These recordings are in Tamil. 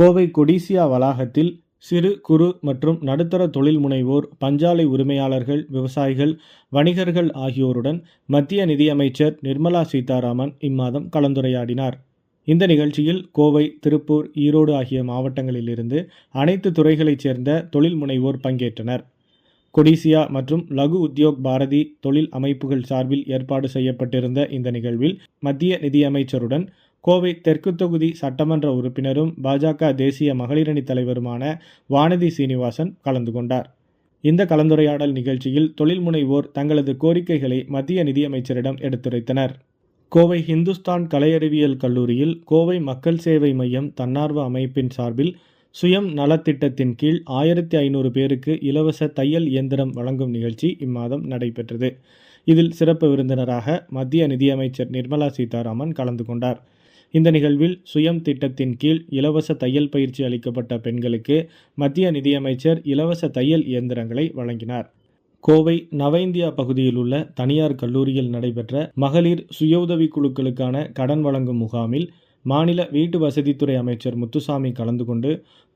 கோவை கொடிசியா வளாகத்தில் சிறு குறு மற்றும் நடுத்தர தொழில் முனைவோர் பஞ்சாலை உரிமையாளர்கள் விவசாயிகள் வணிகர்கள் ஆகியோருடன் மத்திய நிதியமைச்சர் நிர்மலா சீதாராமன் இம்மாதம் கலந்துரையாடினார். இந்த நிகழ்ச்சியில் கோவை திருப்பூர் ஈரோடு ஆகிய மாவட்டங்களிலிருந்து அனைத்து துறைகளைச் சேர்ந்த தொழில் முனைவோர் பங்கேற்றனர். கொடிசியா மற்றும் லகு உத்யோக் பாரதி தொழில் அமைப்புகள் சார்பில் ஏற்பாடு செய்யப்பட்டிருந்த இந்த நிகழ்வில் மத்திய நிதியமைச்சருடன் கோவை தெற்கு தொகுதி சட்டமன்ற உறுப்பினரும் பாஜக தேசிய மகளிரணி தலைவருமான வானதி சீனிவாசன் கலந்து கொண்டார். இந்த கலந்துரையாடல் நிகழ்ச்சியில் தொழில் முனைவோர் தங்களது கோரிக்கைகளை மத்திய நிதியமைச்சரிடம் எடுத்துரைத்தனர். கோவை ஹிந்துஸ்தான் கலையறிவியல் கல்லூரியில் கோவை மக்கள் சேவை மையம் தன்னார்வ அமைப்பின் சார்பில் சுயம் நலத்திட்டத்தின் கீழ் ஆயிரத்தி ஐநூறு பேருக்கு இலவச தையல் இயந்திரம் வழங்கும் நிகழ்ச்சி இம்மாதம் நடைபெற்றது. இதில் சிறப்பு விருந்தினராக மத்திய நிதியமைச்சர் நிர்மலா சீதாராமன் கலந்து கொண்டார். இந்த நிகழ்வில் சுயம் திட்டத்தின் கீழ் இலவச தையல் பயிற்சி அளிக்கப்பட்ட பெண்களுக்கு மத்திய நிதியமைச்சர் இலவச தையல் இயந்திரங்களை வழங்கினார். கோவை நவ இந்தியா பகுதியில் உள்ள தனியார் கல்லூரியில் நடைபெற்ற மகளிர் சுய குழுக்களுக்கான கடன் வழங்கும் முகாமில் மாநில வீட்டு வசதித்துறை அமைச்சர் முத்துசாமி கலந்து கொண்டு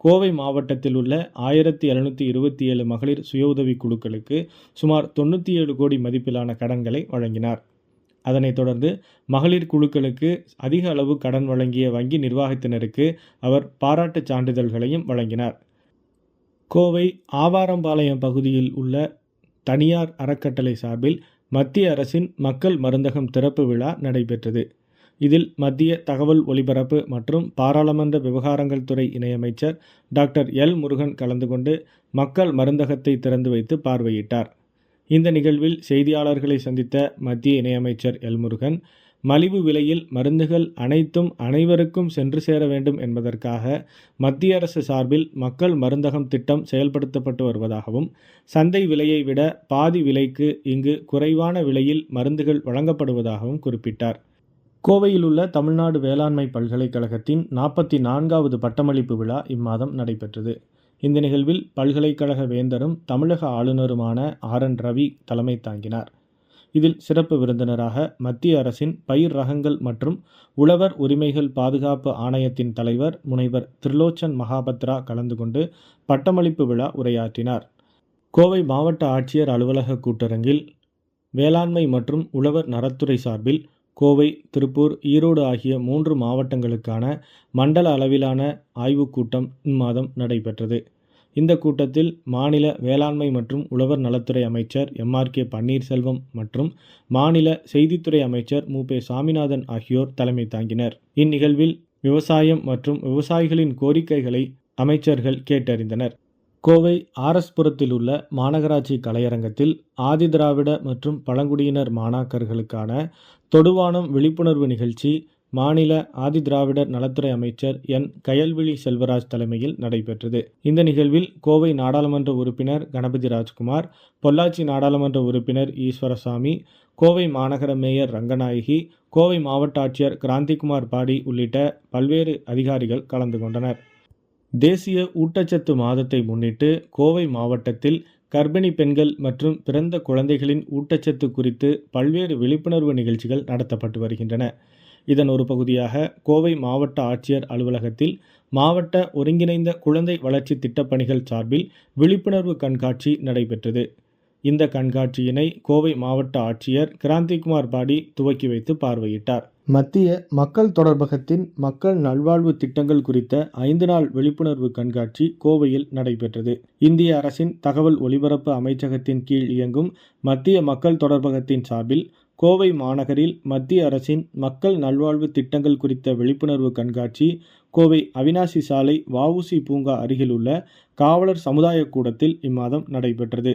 கோவை மாவட்டத்தில் உள்ள ஆயிரத்தி எழுநூற்றி இருபத்தி ஏழு மகளிர் சுய உதவி குழுக்களுக்கு சுமார் தொண்ணூற்றி ஏழு கோடி மதிப்பிலான கடன்களை வழங்கினார். அதனைத் தொடர்ந்து மகளிர் குழுக்களுக்கு அதிக அளவு கடன் வழங்கிய வங்கி நிர்வாகத்தினருக்கு அவர் பாராட்டுச் சான்றிதழ்களையும் வழங்கினார். கோவை ஆவாரம்பாளையம் பகுதியில் உள்ள தனியார் அறக்கட்டளை சார்பில் மத்திய அரசின் மக்கள் மருந்தகம் திறப்பு விழா நடைபெற்றது. இதில் மத்திய தகவல் ஒலிபரப்பு மற்றும் பாராளுமன்ற விவகாரங்கள் துறை இணையமைச்சர் டாக்டர் எல் முருகன் கலந்து கொண்டு மக்கள் மருந்தகத்தை திறந்து வைத்து பார்வையிட்டார். இந்த நிகழ்வில் செய்தியாளர்களை சந்தித்த மத்திய இணையமைச்சர் எல் முருகன் மலிவு விலையில் மருந்துகள் அனைத்தும் அனைவருக்கும் சென்று சேர வேண்டும் என்பதற்காக மத்திய அரசு சார்பில் மக்கள் மருந்தகம் திட்டம் செயல்படுத்தப்பட்டு வருவதாகவும் சந்தை விலையை விட பாதி விலைக்கு இங்கு குறைவான விலையில் மருந்துகள் வழங்கப்படுவதாகவும் குறிப்பிட்டார். கோவையில் உள்ள தமிழ்நாடு வேளாண்மை பல்கலைக்கழகத்தின் நாற்பத்தி நான்காவது பட்டமளிப்பு விழா இம்மாதம் நடைபெற்றது. இந்த நிகழ்வில் பல்கலைக்கழக வேந்தரும் தமிழக ஆளுநருமான ஆர். என். ரவி தலைமை தாங்கினார். இதில் சிறப்பு விருந்தினராக மத்திய அரசின் பயிர் ரகங்கள் மற்றும் உழவர் உரிமைகள் பாதுகாப்பு ஆணையத்தின் தலைவர் முனைவர் திரிலோச்சன் மகாபத்ரா கலந்து கொண்டு பட்டமளிப்பு விழா உரையாற்றினார். கோவை மாவட்ட ஆட்சியர் அலுவலக கூட்டரங்கில் வேளாண்மை மற்றும் உழவர் நலத்துறை சார்பில் கோவை திருப்பூர் ஈரோடு ஆகிய மூன்று மாவட்டங்களுக்கான மண்டல அளவிலான ஆய்வுக் கூட்டம் இம்மாதம் நடைபெற்றது. இந்த கூட்டத்தில் மாநில வேளாண்மை மற்றும் உழவர் நலத்துறை அமைச்சர் எம்ஆர் கே பன்னீர்செல்வம் மற்றும் மாநில செய்தித்துறை அமைச்சர் மு. பே. சாமிநாதன் ஆகியோர் தலைமை தாங்கினர். இந்நிகழ்வில் விவசாயம் மற்றும் விவசாயிகளின் கோரிக்கைகளை அமைச்சர்கள் கேட்டறிந்தனர். கோவை ஆர்எஸ்புரத்தில் உள்ள மாநகராட்சி கலையரங்கத்தில் ஆதிதிராவிட மற்றும் பழங்குடியினர் மாணாக்கர்களுக்கான தொடுவானம் விழிப்புணர்வு நிகழ்ச்சி மாநில ஆதிதிராவிடர் நலத்துறை அமைச்சர் என். கயல்விழி செல்வராஜ் தலைமையில் நடைபெற்றது. இந்த நிகழ்வில் கோவை நாடாளுமன்ற உறுப்பினர் கணபதி ராஜ்குமார் பொள்ளாச்சி நாடாளுமன்ற உறுப்பினர் ஈஸ்வரசாமி கோவை மாநகர மேயர் ரங்கநாயகி கோவை மாவட்ட ஆட்சியர் கிராந்திகுமார் பாடி உள்ளிட்ட பல்வேறு அதிகாரிகள் கலந்து கொண்டனர். தேசிய ஊட்டச்சத்து மாதத்தை முன்னிட்டு கோவை மாவட்டத்தில் கர்ப்பிணி பெண்கள் மற்றும் பிறந்த குழந்தைகளின் ஊட்டச்சத்து குறித்து பல்வேறு விழிப்புணர்வு நிகழ்ச்சிகள் நடத்தப்பட்டு வருகின்றன. இதன் ஒரு பகுதியாக கோவை மாவட்ட ஆட்சியர் அலுவலகத்தில் மாவட்ட ஒருங்கிணைந்த குழந்தை வளர்ச்சி திட்டப்பணிகள் சார்பில் விழிப்புணர்வு கண்காட்சி நடைபெற்றது. இந்த கண்காட்சியினை கோவை மாவட்ட ஆட்சியர் கிராந்திகுமார் பாடி துவக்கி வைத்து பார்வையிட்டார். மத்திய மக்கள் தொடர்பகத்தின் மக்கள் நல்வாழ்வு திட்டங்கள் குறித்த ஐந்து நாள் விழிப்புணர்வு கண்காட்சி கோவையில் நடைபெற்றது. இந்திய அரசின் தகவல் ஒலிபரப்பு அமைச்சகத்தின் கீழ் இயங்கும் மத்திய மக்கள் தொடர்பகத்தின் சார்பில் கோவை மாநகரில் மத்திய அரசின் மக்கள் நல்வாழ்வு திட்டங்கள் குறித்த விழிப்புணர்வு கண்காட்சி கோவை அவினாசி சாலை வஉசி பூங்கா அருகிலுள்ள காவலர் சமுதாய கூடத்தில் இம்மாதம் நடைபெற்றது.